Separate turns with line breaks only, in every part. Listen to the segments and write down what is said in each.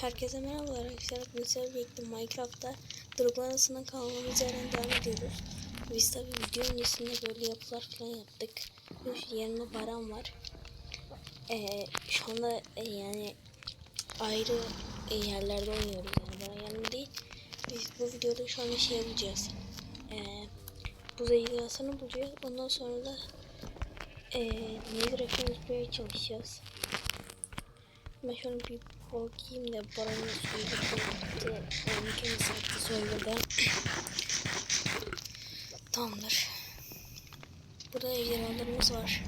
Herkese merhabalar arkadaşlar. Bugün sizlerle birlikte Minecraft'ta Dragon arasında kalmamız yerden devam ediyoruz. Biz tabi video öncesinde böyle yapılar falan yaptık. Şu yanımda Baran var. Ee, şu anda e, yani ayrı e, yerlerde oynuyoruz yani Baran yanımda değil. Biz bu videoda şu anda şey yapacağız. Ee, buz ejderhasını bulacağız. Ondan sonra da e, Nether bulmaya çalışacağız. Ben şöyle bir bakayım da paranın yaptı. Onu kendisi yaptı söyledi. Tamamdır. Burada ejderhalarımız var.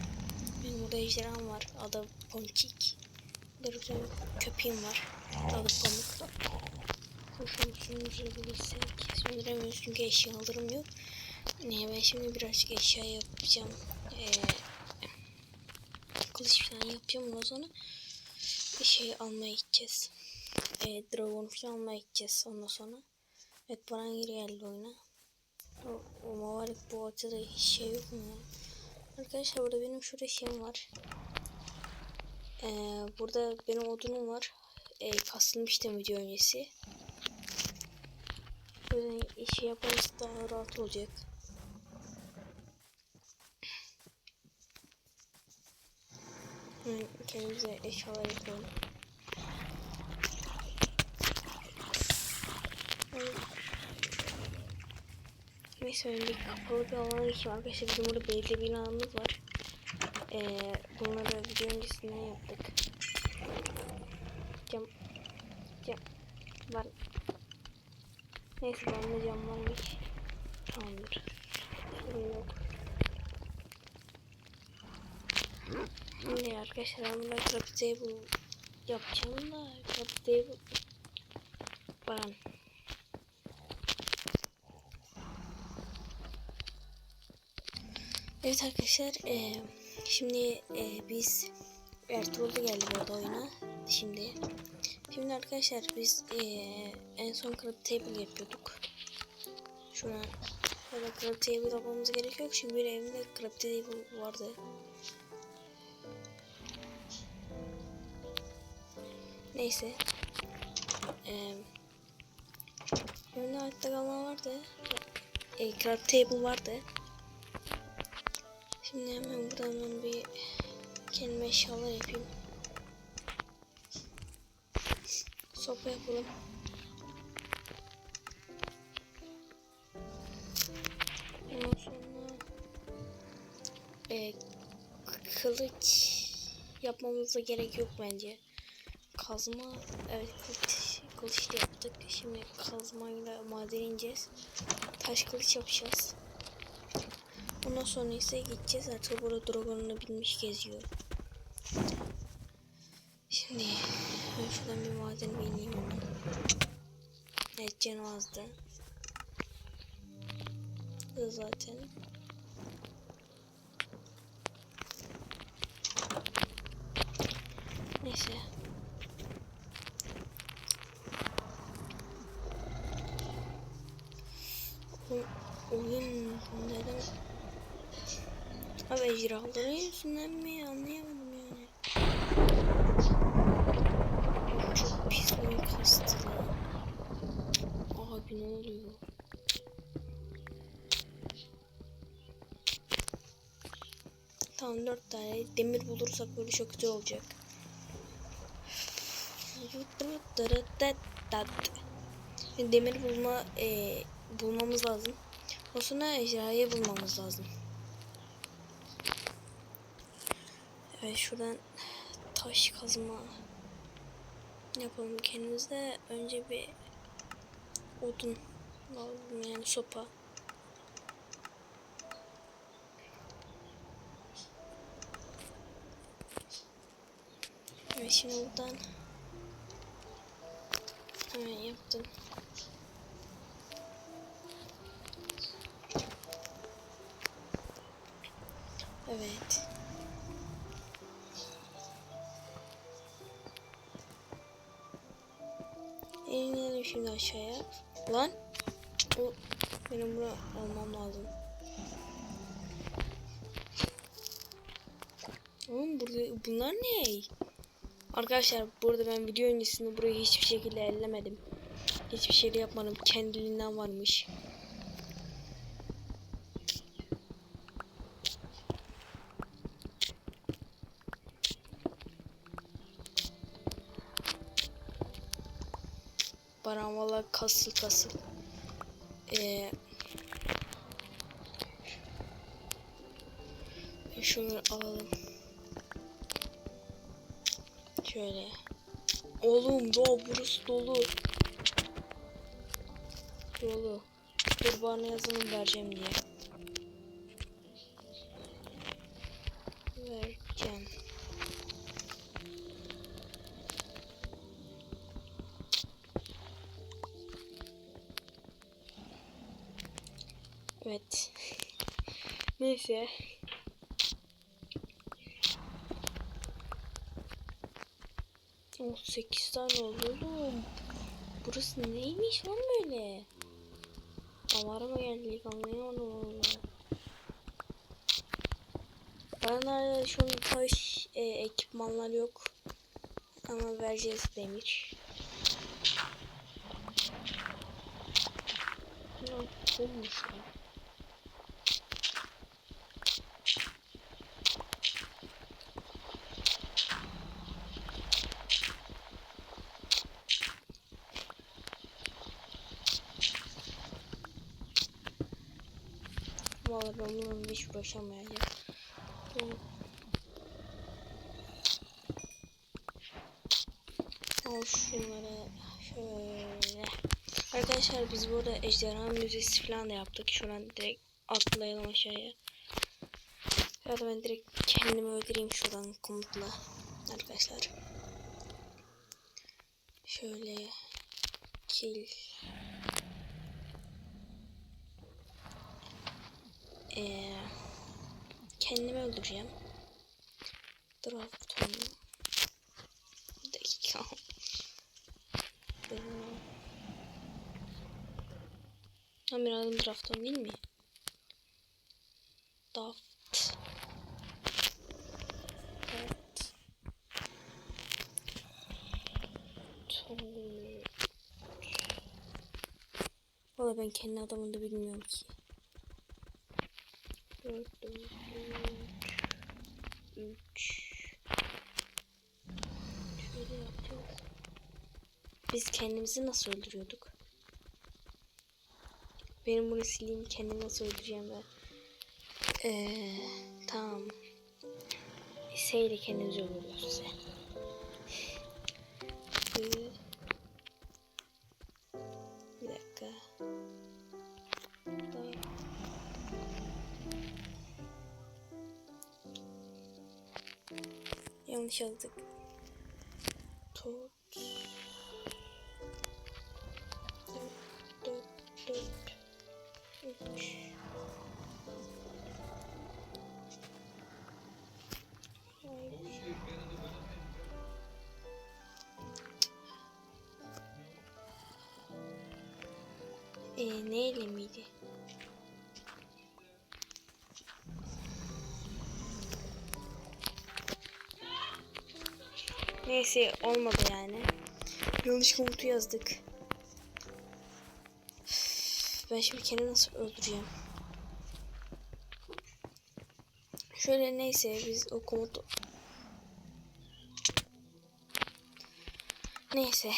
Benim burada ejderham var. Adı Ponçik. Burada köpeğim var. Adı Pamuk. Şunu söndürebilirsek. Söndüremiyoruz çünkü eşyalarım yok. Ne ben şimdi birazcık eşya yapacağım. Ee, kılıç falan yapacağım ondan sonra şey almaya gideceğiz. E, Dragon falan almaya gideceğiz ondan sonra. Evet bana geri geldi oyuna. O, o bu ortada hiç şey yok mu ya? Arkadaşlar burada benim şurada şeyim var. Ee, burada benim odunum var. Ee, kasılmıştım video öncesi. Böyle işi yaparız daha rahat olacak. Kendimize eşyalar yapalım. Neyse bir kapalı bir alana geçeyim arkadaşlar. Bizim burada bir binamız var. Ee, bunları video öncesinde yaptık. Cam. Cam. Var. Neyse ben de cam varmış. Tamamdır. Sorun yok. Şimdi arkadaşlar ben burada craft table yapacağım da craft table Baran. Evet arkadaşlar e, şimdi e, biz Ertuğrul geldi bu arada oyuna şimdi. Şimdi arkadaşlar biz e, en son craft table yapıyorduk. Şuna böyle craft table yapmamız gerekiyor çünkü bir evimde craft table vardı. Neyse. Ee, önümde hayatta kalan vardı. E, craft table vardı. Şimdi hemen buradan ben bir kendime eşyalar yapayım. Sopa yapalım. Ondan sonra e, kılıç yapmamıza gerek yok bence kazma evet kılıç, kılıç yaptık. Şimdi kazmayla maden ineceğiz. Taş kılıç yapacağız. Ondan sonra ise gideceğiz. Artık burada dragonunu binmiş geziyor. Şimdi ben şuradan bir maden bineyim hemen. Evet canım. Zaten. Neyse. oyun neden Ejderhaların yüzünden mi anlayamadım yani. Çok pis oyun kastı lan. Abi ne oluyor? Tamam dört tane demir bulursak böyle çok güzel olacak. Demir bulma e, bulmamız lazım. O sonra ejderhayı bulmamız lazım. Evet şuradan taş kazma yapalım kendimize. Önce bir odun lazım yani sopa. Evet şimdi buradan hemen yaptım. Evet. Şimdi aşağıya. Lan. O benim bunu almam lazım. Oğlum burada bunlar ne? Arkadaşlar burada ben video öncesinde burayı hiçbir şekilde ellemedim. Hiçbir şey yapmadım. Kendiliğinden varmış. Baran valla kasıl kasıl. Ee, şunları alalım. Şöyle. Oğlum ya burası dolu. Dolu. Dur bana vereceğim diye. Neyse. Oh 8 tane oldu oğlum. Burası neymiş lan böyle? Damara mı geldik anlayamadım valla. Bana şu an taş e, ekipmanlar yok. Ama vereceğiz demir. Ne olmuş lan? Vallahi ben bununla hiç uğraşamayacağım. Al şunları şöyle. Arkadaşlar biz burada ejderha müzesi falan da yaptık. Şuradan direkt atlayalım aşağıya. Ya da ben direkt kendimi öldüreyim şuradan komutla. Arkadaşlar. Şöyle kill Ee, kendimi öldüreceğim. Drafton. Bir dakika. Ha benim adım Drafton değil mi? Daft. Daft. Valla ben kendi adamını da bilmiyorum ki. 4, 4, 3 Şöyle yapacağız. Biz kendimizi nasıl öldürüyorduk? Benim bunu sileyim kendimi nasıl öldüreceğim ben. Ee, tamam. İle kendimizi öldürüyoruz. Ee, Yanlış yazdık. Tot. Dört, dört, dört, üç. Ee, neyle miydi? Neyse olmadı yani. Yanlış komutu yazdık. Ben şimdi kendimi nasıl öldüreceğim? Şöyle neyse biz o komutu... Neyse.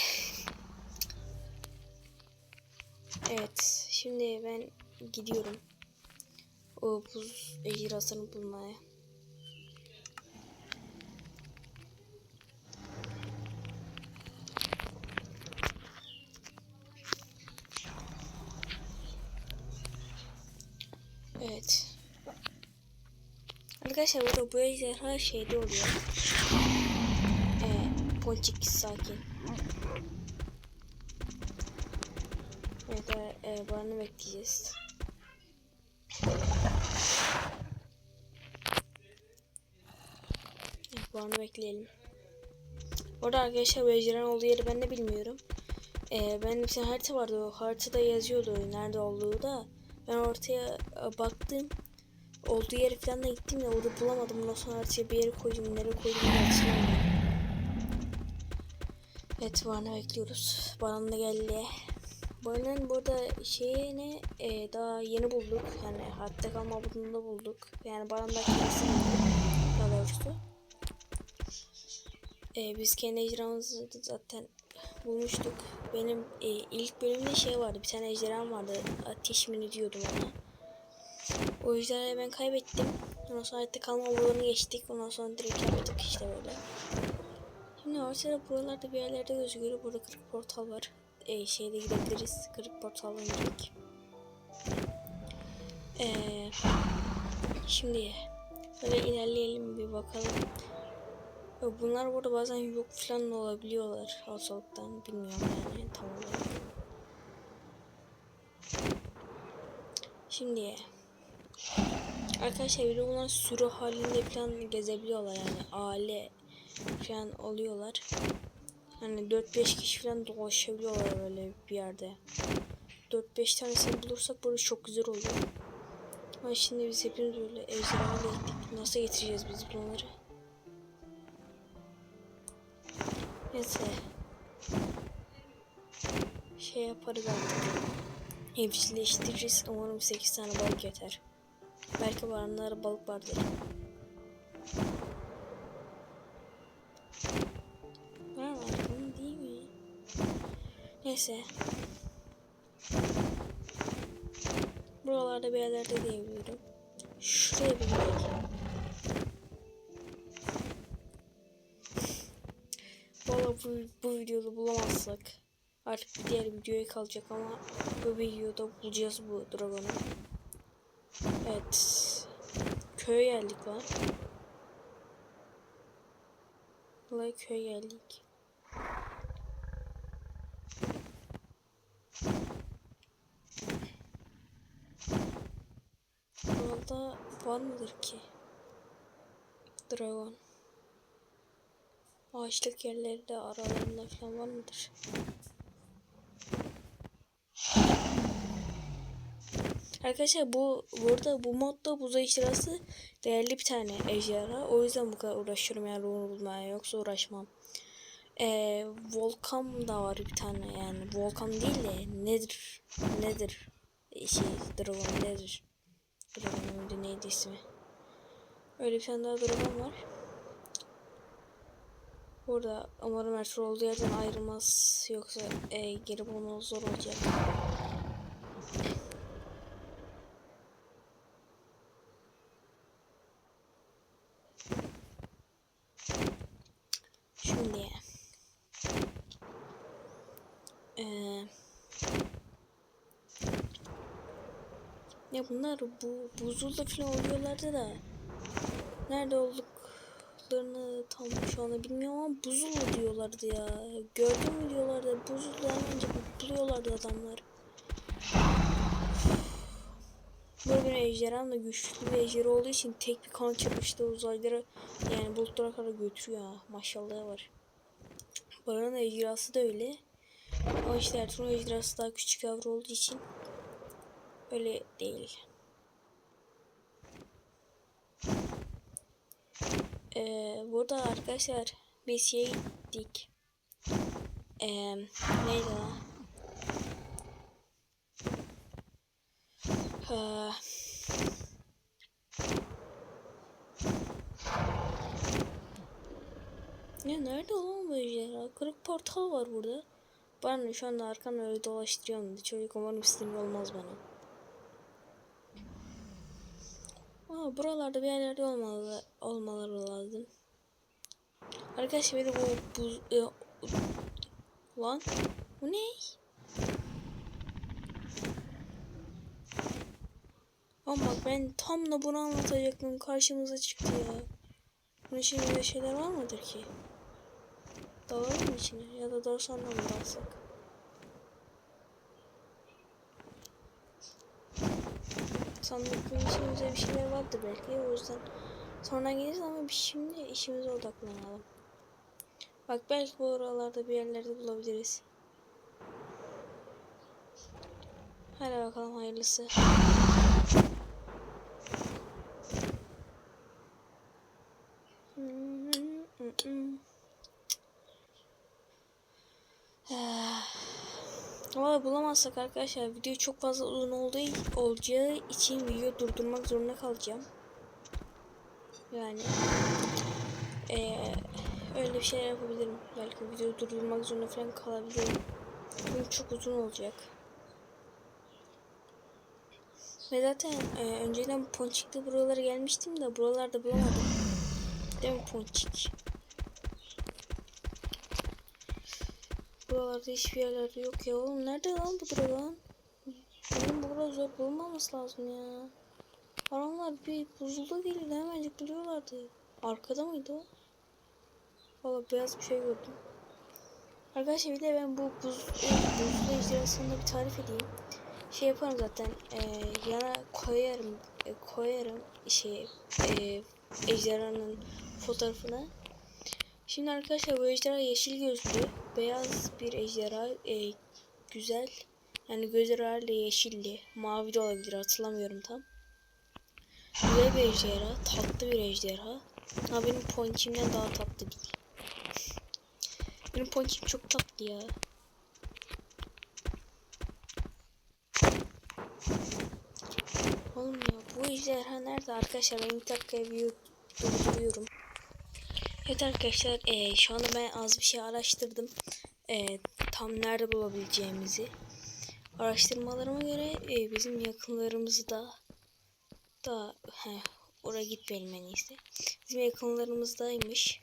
Evet. Şimdi ben gidiyorum. O buz ejderhasını bulmaya. Evet. Arkadaşlar burada bu ejderha şeyde oluyor. Ee, ponçik sakin. Evet, e, Baran'ı bekleyeceğiz. Evet, Baran'ı bekleyelim. Orada arkadaşlar bu ejderhanın olduğu yeri ben de bilmiyorum. Ee, ben bir tane harita vardı o haritada yazıyordu nerede olduğu da. Ben ortaya e, baktım. Olduğu yere falan da gittim de orada bulamadım. Ondan sonra haritaya bir yere koydum. Nereye koydum da hatırlamıyorum. Evet Van'ı bekliyoruz. Baran da geldi. Baran'ın burada şeyini e, daha yeni bulduk. Yani hatta kalma budunda bulduk. Yani Baran da kendisi. Daha doğrusu. E, biz kendi ejderhamızı da zaten bulmuştuk. Benim e, ilk bölümde şey vardı. Bir tane ejderham vardı. Ateş mini diyordum ona. O ejderhayı ben kaybettim. Ondan sonra hayatta kalma budunu geçtik. Ondan sonra direkt yaptık işte böyle. Şimdi ortada buralarda bir yerlerde gözüküyor. Burada kırık portal var. Ee, şeyde gidebiliriz. Kırık portaldan direkt. Ee, şimdi böyle ilerleyelim bir bakalım. Bunlar burada bazen yok falan da olabiliyorlar ortalıktan. Bilmiyorum yani tam olarak. Şimdi arkadaşlar bir de bunlar sürü halinde falan gezebiliyorlar yani aile falan oluyorlar. Hani 4-5 kişi falan dolaşabiliyorlar böyle bir yerde. 4-5 tanesini bulursak böyle çok güzel olur. Ama şimdi biz hepimiz böyle ejderha gittik. Nasıl getireceğiz biz bunları? Neyse. Şey yaparız artık. Evcilleştiririz. Umarım 8 tane balık yeter. Belki baranlarda balık vardır. Var var bunun değil mi? Neyse. Buralarda bir yerlerde diyebilirim. Şuraya bir gidelim. Valla bu, bu videoda bulamazsak artık bir diğer videoya kalacak ama bu videoda bulacağız bu dragonu. Evet. Köye geldik lan. Vallahi köye geldik. Burada var mıdır ki? Dragon. Ağaçlık yerlerde aralarında falan var mıdır? Arkadaşlar bu burada bu modda buz ejderhası değerli bir tane ejderha. O yüzden bu kadar uğraşıyorum yani onu bulmaya. Yoksa uğraşmam. Ee, volkan da var bir tane yani. Volkan değil de nedir? Nedir? Şey dragon nedir? Dragon'un neydi ismi? Öyle bir tane daha dragon var. Burada umarım Ertuğrul olduğu yerden ayrılmaz. Yoksa e, geri bulmamız zor olacak Şimdi eee ya bunlar bu buzulda falan oluyorlardı da nerede olduklarını tam şu anda bilmiyorum ama buzulda diyorlardı ya. Gördün mü diyorlardı buzulda önce buluyorlardı adamlar. Ejderham da güçlü bir ejderha olduğu için tek bir kan çırpışta uzaylıları yani bulutlara kadar götürüyor ha. Maşallah var. Baran'ın ejderhası da öyle. Ama işte Ertuğrul ejderhası daha küçük yavru olduğu için öyle değil. Ee, burada arkadaşlar bir şey gittik. Ee, neydi lan? Ee, ya nerede olan bu ejderha? Kırık portal var burada. Ben şu anda arkamda öyle dolaştırıyorum. Çocuk umarım sinir olmaz bana. Aa, buralarda bir yerlerde olmalı, olmaları lazım. Arkadaşlar benim bu buz... E, lan? Bu ne? Ama bak ben tam da bunu anlatacaktım. Karşımıza çıktı ya. Bunun içinde şeyler var mıdır ki? Dalalım mı içine? Ya da dorsanla mı dalsak? Sandıkın içimizde bir şeyler vardır belki. O yüzden sonra geliriz ama biz şimdi işimize odaklanalım. Bak belki bu oralarda bir yerlerde bulabiliriz. Hadi bakalım hayırlısı. Ama bulamazsak arkadaşlar video çok fazla uzun olduğu olacağı için video durdurmak zorunda kalacağım. Yani eee öyle bir şeyler yapabilirim. Belki video durdurmak zorunda falan kalabilirim. Çünkü çok uzun olacak. Ve zaten e, önceden Ponçik'te buralara gelmiştim de buralarda bulamadım. Değil mi Ponçik? Buralarda hiçbir yerlerde yok ya oğlum. Nerede lan bu dragon? Benim bu kadar zor bulmaması lazım ya. Adamlar bir buzulda gelirdi hemencik buluyorlardı. Arkada mıydı o? Valla beyaz bir şey gördüm. Arkadaşlar bir de ben bu buz, buzlu ejderhasını bir tarif edeyim. Şey yaparım zaten e, yana koyarım e, koyarım şey e, ejderhanın fotoğrafını. Şimdi arkadaşlar bu ejderha yeşil gözlü beyaz bir ejderha e, güzel yani gözleri yeşilli mavi de olabilir hatırlamıyorum tam. Güzel bir ejderha tatlı bir ejderha. Ha benim ponçimden daha tatlı değil. Benim ponçim çok tatlı ya. Oğlum ya bu ejderha nerede arkadaşlar? Ben bir dakikaya bir durduruyorum. Evet arkadaşlar e, şu anda ben az bir şey araştırdım. E, tam nerede bulabileceğimizi. Araştırmalarıma göre e, bizim yakınlarımızda da he, oraya gitmeyelim en iyisi. Bizim yakınlarımızdaymış.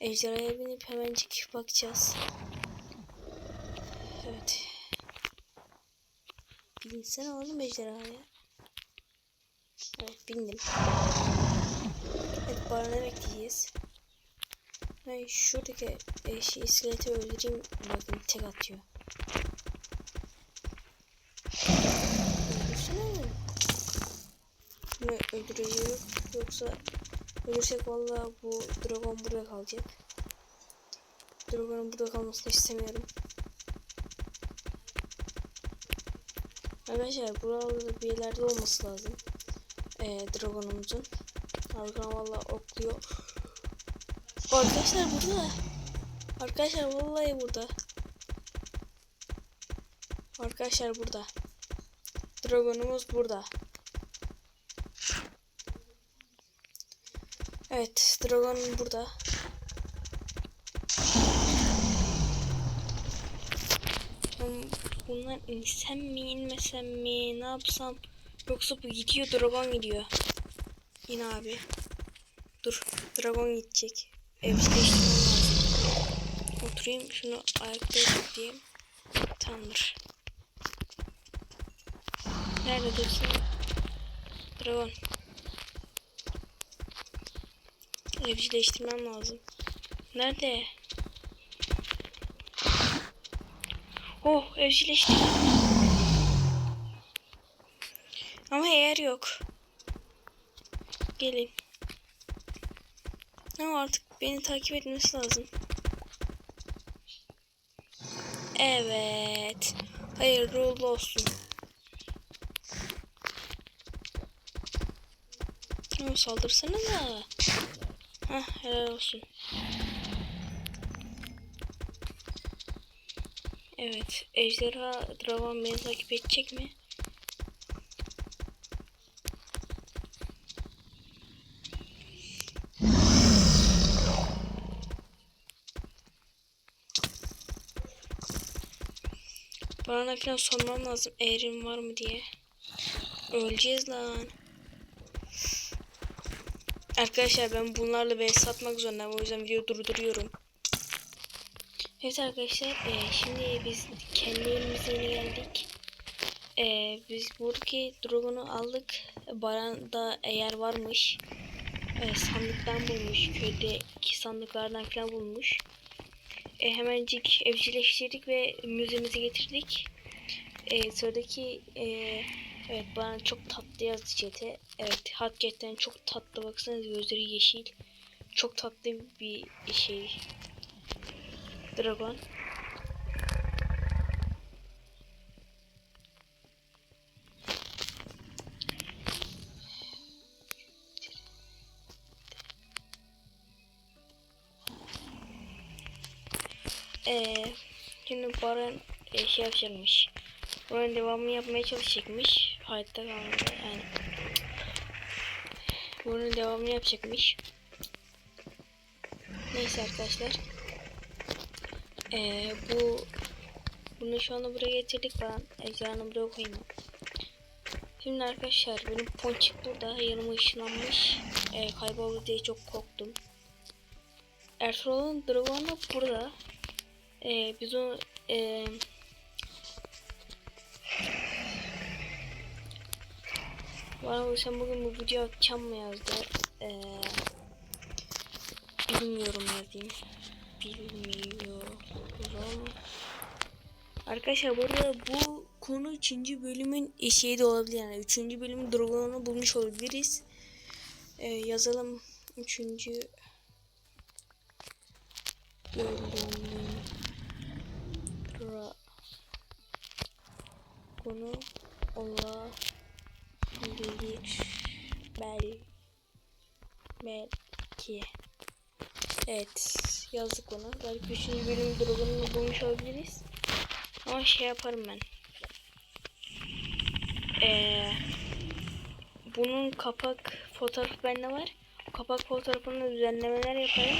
Ejderhaya binip hemencik bakacağız. Evet. Binsene oğlum ejderhaya. Evet bindim. Evet bana ne bekleyeceğiz? Ben şuradaki e, şey, iskeleti öldüreyim. Bakın tek atıyor. Öldürsene mi? Mi öldüreceği yoksa ölürsek valla bu dragon burada kalacak. Dragon'un burada kalmasını istemiyorum. Arkadaşlar buralarda bir yerlerde olması lazım. Ee, Dragon'umuzun. Arkadan valla okluyor. Arkadaşlar burada. Arkadaşlar vallahi burada. Arkadaşlar burada. Dragon'umuz burada. Evet, Dragon burada. Bundan insem mi inmesem mi ne yapsam yoksa bu gidiyor Dragon gidiyor. İn abi. Dur, Dragon gidecek. Evcilleştirmem lazım. Oturayım şunu ayakta diyeyim. Tamamdır. Nerede dursun? Dragon. Evcilleştirmem lazım. Nerede? Oh evcilleştirdim. Ama eğer yok. Gelin. Ama artık beni takip etmesi lazım. Evet. Hayırlı uğurlu olsun. Ama saldırsana da. Hah helal olsun. Evet. Ejderha Dragon beni takip edecek mi? Bana falan sormam lazım eğrim var mı diye. Öleceğiz lan. Arkadaşlar ben bunlarla vs satmak zorundayım. O yüzden videoyu durduruyorum. Evet arkadaşlar e, şimdi biz kendi evimize geldik. E, biz buradaki drone'u aldık. Baranda eğer varmış. E, sandıktan bulmuş. Köydeki sandıklardan falan bulmuş. E, hemencik evcilleştirdik ve müzemize getirdik. E, sıradaki e, evet bana çok tatlı yazdı chat'e. Evet hakikaten çok tatlı baksanız gözleri yeşil. Çok tatlı bir şey. Dragon. Ee, Şimdi Baran e, şey yapacakmış. Bunun devamını yapmaya çalışacakmış. Hayatta kalmaya yani. Bunun devamını yapacakmış. Neyse arkadaşlar. Ee, bu bunu şu anda buraya getirdik falan. Ejderhanı buraya koyayım. Şimdi arkadaşlar benim ponçik burada yanıma ışınlanmış. Ee, kayboldu diye çok korktum. Ertuğrul'un dragonu burada. Ee, biz onu e, bana sen bugün bu video atacağım mı yazdı. Ee, bilmiyorum yazayım. Bilmiyorum. Arkadaşlar burada bu konu 3. bölümün şeyi de olabilir yani 3. bölümün dragonunu bulmuş olabiliriz. Ee, yazalım 3. dragonu olabilir bel belki evet yazdık onu belki 3. bölüm dragonunu bulmuş olabiliriz ama şey yaparım ben ee, bunun kapak fotoğrafı bende var kapak fotoğrafını düzenlemeler yaparım.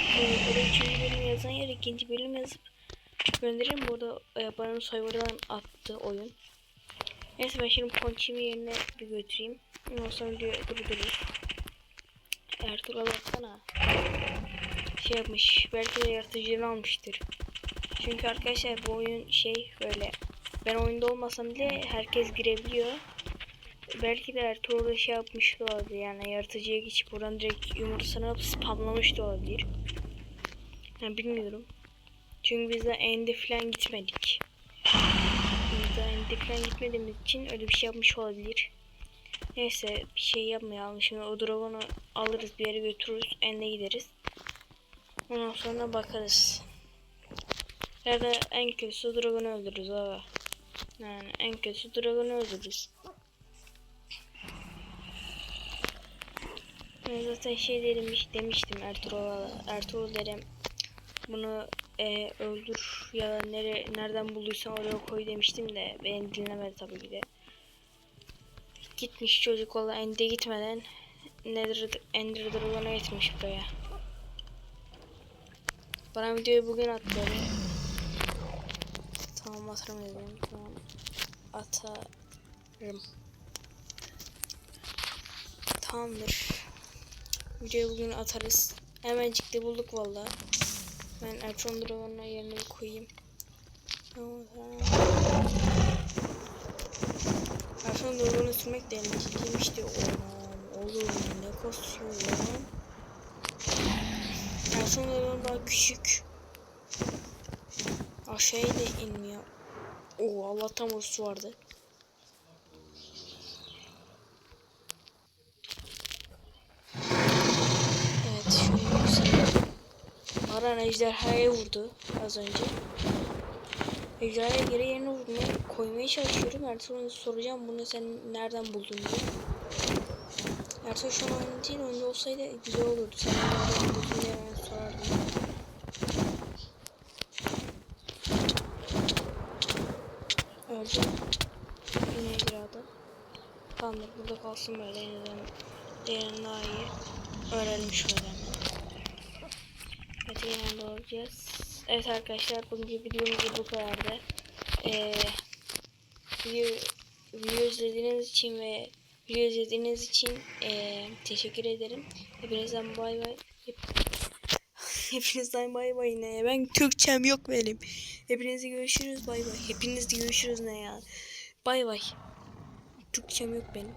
Oraya üçüncü bölüm yazan yer ikinci bölüm yazıp gönderirim. Burada e, bana soyvardan attı oyun. Neyse ben şimdi ponçimi yerine bir götüreyim. Ondan sonra diyor durdurur. Ertuğrul baksana. Şey yapmış. Belki de yaratıcılığını almıştır. Çünkü arkadaşlar bu oyun şey böyle. Ben oyunda olmasam bile herkes girebiliyor belki de Ertuğrul şey yapmış da olabilir yani yaratıcıya geçip buradan direkt yumurtasını alıp spamlamış da olabilir. Yani bilmiyorum. Çünkü biz de endi falan gitmedik. Endi falan gitmediğimiz için öyle bir şey yapmış olabilir. Neyse bir şey yapmayalım. Şimdi o dragonu alırız bir yere götürürüz. Ende gideriz. Ondan sonra bakarız. Ya da en kötüsü dragonu öldürürüz abi. Yani en kötüsü dragonu öldürürüz. Ben zaten şey demiş, demiştim Ertuğrul'a. Ertuğrul derim bunu e, öldür ya da nere, nereden bulduysan oraya koy demiştim de beni dinlemedi tabii ki de. Gitmiş çocuk valla ende gitmeden Nether, Ender Dragon'a gitmiş buraya. Bana videoyu bugün attı. Tamam atarım dedim. Tamam. Atarım. Tamamdır. Videoyu bugün atarız. Hemencik de bulduk valla. Ben Ertron Dragon'la yerine koyayım. Ertron Dragon'u sürmek de eğlenceliymiş diyor. Oğlum, oğlum ne kasıyor lan. Ertron Dragon daha küçük. Aşağıya da inmiyor. Oo Allah'tan burası vardı. Baran ejderhaya vurdu az önce. Ejderhaya geri yerine vurmaya koymaya çalışıyorum. Ertuğrul'a soracağım bunu sen nereden buldun diye. Ertuğrul şu an oyunda değil. Oyunda olsaydı güzel olurdu. Sen nereden buldun diye ben sorardım. Öldü. Yine ejderhada. Tamamdır burada kalsın böyle. Yeniden değerini daha iyi öğrenmiş olalım. Yanında olacağız. Evet arkadaşlar bugünkü videomuz bu kadardı. Ee, video, video izlediğiniz için ve video izlediğiniz için e, teşekkür ederim. Hepinizden bay bay. Hep, hepinizden bay bay ne? Ben Türkçem yok benim. Hepinizle görüşürüz bay bay. Hepinizle görüşürüz ne ya? Bay bay. Türkçem yok benim.